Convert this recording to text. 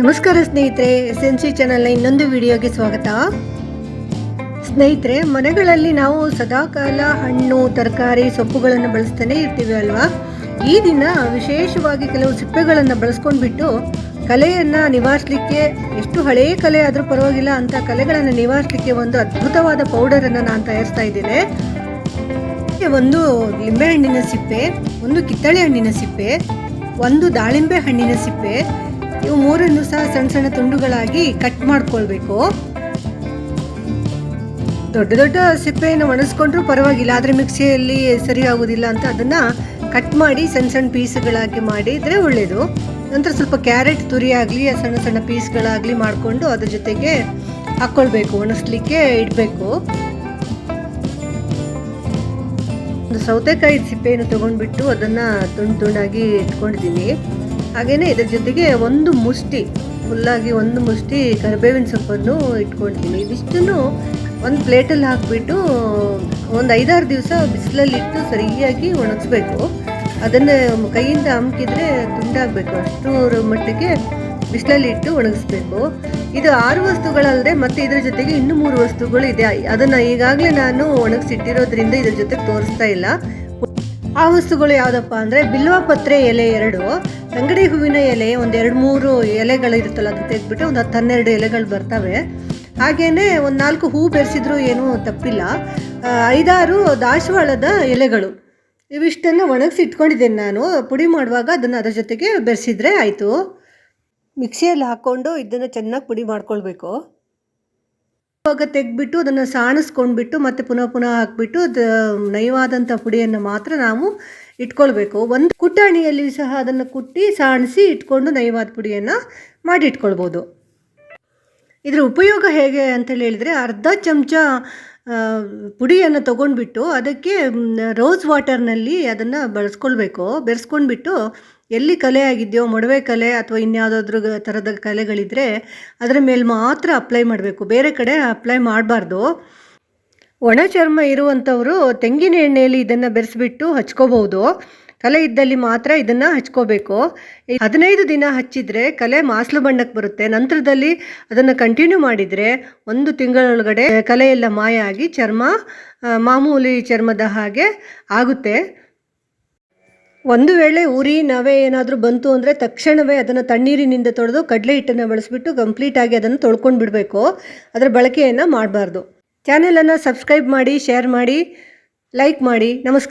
ನಮಸ್ಕಾರ ಸ್ನೇಹಿತರೆ S N C ಚಾನಲ್ನ ಇನ್ನೊಂದು ವಿಡಿಯೋಗೆ ಸ್ವಾಗತ. ಸ್ನೇಹಿತರೆ, ಮನೆಗಳಲ್ಲಿ ನಾವು ಸದಾಕಾಲ ಹಣ್ಣು, ತರಕಾರಿ, ಸೊಪ್ಪುಗಳನ್ನು ಬಳಸ್ತಾನೆ ಇರ್ತೀವಿ ಅಲ್ವಾ? ಈ ದಿನ ವಿಶೇಷವಾಗಿ ಕೆಲವು ಸಿಪ್ಪೆಗಳನ್ನು ಬಳಸ್ಕೊಂಡ್ಬಿಟ್ಟು ಕಲೆಯನ್ನು ನಿವಾರಿಸಲಿಕ್ಕೆ ಎಷ್ಟು ಹಳೆಯ ಕಲೆ ಆದರೂ ಪರವಾಗಿಲ್ಲ ಅಂತ ಕಲೆಗಳನ್ನು ನಿವಾರಿಸಲಿಕ್ಕೆ ಒಂದು ಅದ್ಭುತವಾದ ಪೌಡರನ್ನು ನಾನು ತಯಾರಿಸ್ತಾ ಇದ್ದೇನೆ. ಒಂದು ಲಿಂಬೆಹಣ್ಣಿನ ಸಿಪ್ಪೆ, ಒಂದು ಕಿತ್ತಳೆ ಹಣ್ಣಿನ ಸಿಪ್ಪೆ, ಒಂದು ದಾಳಿಂಬೆ ಹಣ್ಣಿನ ಸಿಪ್ಪೆ ಇವು ಮೂರನ್ನು ಸಹ ಸಣ್ಣ ಸಣ್ಣ ತುಂಡುಗಳಾಗಿ ಕಟ್ ಮಾಡ್ಕೊಳ್ಬೇಕು. ದೊಡ್ಡ ದೊಡ್ಡ ಸಿಪ್ಪೆಯನ್ನು ಒಣಸ್ಕೊಂಡ್ರೂ ಪರವಾಗಿಲ್ಲ, ಆದರೆ ಮಿಕ್ಸಿಯಲ್ಲಿ ಸರಿ ಆಗೋದಿಲ್ಲ ಅಂತ ಅದನ್ನು ಕಟ್ ಮಾಡಿ ಸಣ್ಣ ಸಣ್ಣ ಪೀಸ್ಗಳಾಗಿ ಮಾಡಿದರೆ ಒಳ್ಳೆಯದು ನಂತರ ಸ್ವಲ್ಪ ಕ್ಯಾರೆಟ್ ತುರಿ ಆಗಲಿ ಸಣ್ಣ ಸಣ್ಣ ಪೀಸ್ಗಳಾಗಲಿ ಮಾಡಿಕೊಂಡು ಅದ್ರ ಜೊತೆಗೆ ಹಾಕ್ಕೊಳ್ಬೇಕು ಒಣಸ್ಲಿಕ್ಕೆ ಇಡಬೇಕು. ಒಂದು ಸೌತೆಕಾಯಿ ಸಿಪ್ಪೆಯನ್ನು ತೊಗೊಂಡ್ಬಿಟ್ಟು ಅದನ್ನು ತುಂಡು ತುಂಡಾಗಿ ಇಟ್ಕೊಂಡಿದ್ದೀನಿ. ಹಾಗೆಯೇ ಇದ್ರ ಜೊತೆಗೆ ಒಂದು ಮುಷ್ಟಿ, ಫುಲ್ಲಾಗಿ ಒಂದು ಮುಷ್ಟಿ ಕರಿಬೇವಿನ ಸೊಪ್ಪನ್ನು ಇಟ್ಕೊಳ್ತೀನಿ. ಇದಿಷ್ಟನ್ನು ಒಂದು ಪ್ಲೇಟಲ್ಲಿ ಹಾಕಿಬಿಟ್ಟು ಒಂದು ಐದಾರು ದಿವಸ ಬಿಸಿಲಲ್ಲಿಟ್ಟು ಸರಿಯಾಗಿ ಒಣಗಿಸ್ಬೇಕು. ಅದನ್ನು ಕೈಯಿಂದ ಅಮ್ಕಿದ್ರೆ ತುಂಡಾಗಬೇಕು. ಅಷ್ಟರ ಮಟ್ಟಿಗೆ ಬಿಸಿಲಲ್ಲಿಟ್ಟು ಒಣಗಿಸ್ಬೇಕು. ಇದು ಆರು ವಸ್ತುಗಳಲ್ಲದೆ ಮತ್ತು ಇದರ ಜೊತೆಗೆ ಇನ್ನೂ ಮೂರು ವಸ್ತುಗಳು ಇದೆ. ಅದನ್ನು ಈಗಾಗಲೇ ನಾನು ಒಣಗಿಸಿಟ್ಟಿರೋದ್ರಿಂದ ಇದ್ರ ಜೊತೆಗೆ ತೋರಿಸ್ತಾ ಇಲ್ಲ. ಆ ವಸ್ತುಗಳು ಯಾವುದಪ್ಪ ಅಂದರೆ ಬಿಲ್ವ ಪತ್ರೆ ಎಲೆ ಎರಡು, ಅಂಗಡಿ ಹೂವಿನ ಎಲೆ ಒಂದು ಎರಡು ಮೂರು ಎಲೆಗಳಿರುತ್ತಲ್ಲ ಅದನ್ನು ತೆಗೆದುಬಿಟ್ಟು ಒಂದು ಹತ್ತು ಹನ್ನೆರಡು ಎಲೆಗಳು ಬರ್ತವೆ. ಹಾಗೆಯೇ ಒಂದು ನಾಲ್ಕು ಹೂ ಬೆರೆಸಿದ್ರು ಏನೂ ತಪ್ಪಿಲ್ಲ. ಐದಾರು ದಾಸವಾಳದ ಎಲೆಗಳು. ಇವಿಷ್ಟನ್ನು ಒಣಗಿಸಿ ಇಟ್ಕೊಂಡಿದ್ದೇನೆ ನಾನು. ಪುಡಿ ಮಾಡುವಾಗ ಅದನ್ನು ಅದರ ಜೊತೆಗೆ ಬೆರೆಸಿದ್ರೆ ಆಯಿತು. ಮಿಕ್ಸಿಯಲ್ಲಿ ಹಾಕ್ಕೊಂಡು ಇದನ್ನು ಚೆನ್ನಾಗಿ ಪುಡಿ ಮಾಡ್ಕೊಳ್ಬೇಕು. ಇವಾಗ ತೆಗೆದ್ಬಿಟ್ಟು ಅದನ್ನು ಸಾಣಿಸ್ಕೊಂಡ್ಬಿಟ್ಟು ಮತ್ತೆ ಪುನಃ ಪುನಃ ಹಾಕ್ಬಿಟ್ಟು ಅದು ನಯವಾದಂಥ ಪುಡಿಯನ್ನು ಮಾತ್ರ ನಾವು ಇಟ್ಕೊಳ್ಬೇಕು. ಒಂದು ಕುಟಾಣಿಯಲ್ಲಿ ಸಹ ಅದನ್ನು ಕುಟ್ಟಿ ಸಾಣಿಸಿ ಇಟ್ಕೊಂಡು ನಯವಾದ ಪುಡಿಯನ್ನು ಮಾಡಿ ಇಟ್ಕೊಳ್ಬೋದು ಇದರ ಉಪಯೋಗ ಹೇಗೆ ಅಂತ ಹೇಳಿದರೆ ಅರ್ಧ ಚಮಚ ಪುಡಿಯನ್ನು ತೊಗೊಂಡ್ಬಿಟ್ಟು ಅದಕ್ಕೆ ರೋಸ್ ವಾಟರ್ನಲ್ಲಿ ಅದನ್ನು ಬಳಸ್ಕೊಳ್ಬೇಕು. ಬೆರೆಸ್ಕೊಂಡ್ಬಿಟ್ಟು ಎಲ್ಲಿ ಕಲೆ ಆಗಿದೆಯೋ, ಮೊಡವೆ ಕಲೆ ಅಥವಾ ಇನ್ಯಾವುದಾದ್ರೂ ಥರದ ಕಲೆಗಳಿದ್ದರೆ ಅದರ ಮೇಲೆ ಮಾತ್ರ ಅಪ್ಲೈ ಮಾಡಬೇಕು. ಬೇರೆ ಕಡೆ ಅಪ್ಲೈ ಮಾಡಬಾರ್ದು. ಒಣ ಚರ್ಮ ಇರುವಂಥವರು ತೆಂಗಿನ ಎಣ್ಣೆಯಲ್ಲಿ ಇದನ್ನು ಬೆರೆಸ್ಬಿಟ್ಟು ಹಚ್ಕೋಬಹುದು. ಕಲೆ ಇದ್ದಲ್ಲಿ ಮಾತ್ರ ಇದನ್ನು ಹಚ್ಕೋಬೇಕು. ಹದಿನೈದು ದಿನ ಹಚ್ಚಿದರೆ ಕಲೆ ಮಾಸ್ಲು ಬಣ್ಣಕ್ಕೆ ಬರುತ್ತೆ. ನಂತರದಲ್ಲಿ ಅದನ್ನು ಕಂಟಿನ್ಯೂ ಮಾಡಿದರೆ ಒಂದು ತಿಂಗಳೊಳಗಡೆ ಕಲೆ ಎಲ್ಲ ಮಾಯ ಆಗಿ ಚರ್ಮ ಮಾಮೂಲಿ ಚರ್ಮದ ಹಾಗೆ ಆಗುತ್ತೆ. ಒಂದು ವೇಳೆ ಉರಿ, ನವೆ ಏನಾದರೂ ಬಂತು ಅಂದರೆ ತಕ್ಷಣವೇ ಅದನ್ನು ತಣ್ಣೀರಿನಿಂದ ತೊಳೆದು ಕಡಲೆ ಹಿಟ್ಟನ್ನು ಬಳಸಿಬಿಟ್ಟು ಕಂಪ್ಲೀಟಾಗಿ ಅದನ್ನು ತೊಳ್ಕೊಂಡು ಬಿಡಬೇಕು. ಅದರ ಬಳಕೆಯನ್ನು ಮಾಡಬಾರ್ದು. ಚಾನೆಲನ್ನು ಸಬ್ಸ್ಕ್ರೈಬ್ ಮಾಡಿ ಶೇರ್ ಮಾಡಿ ಲೈಕ್ ಮಾಡಿ. ನಮಸ್ಕಾರ.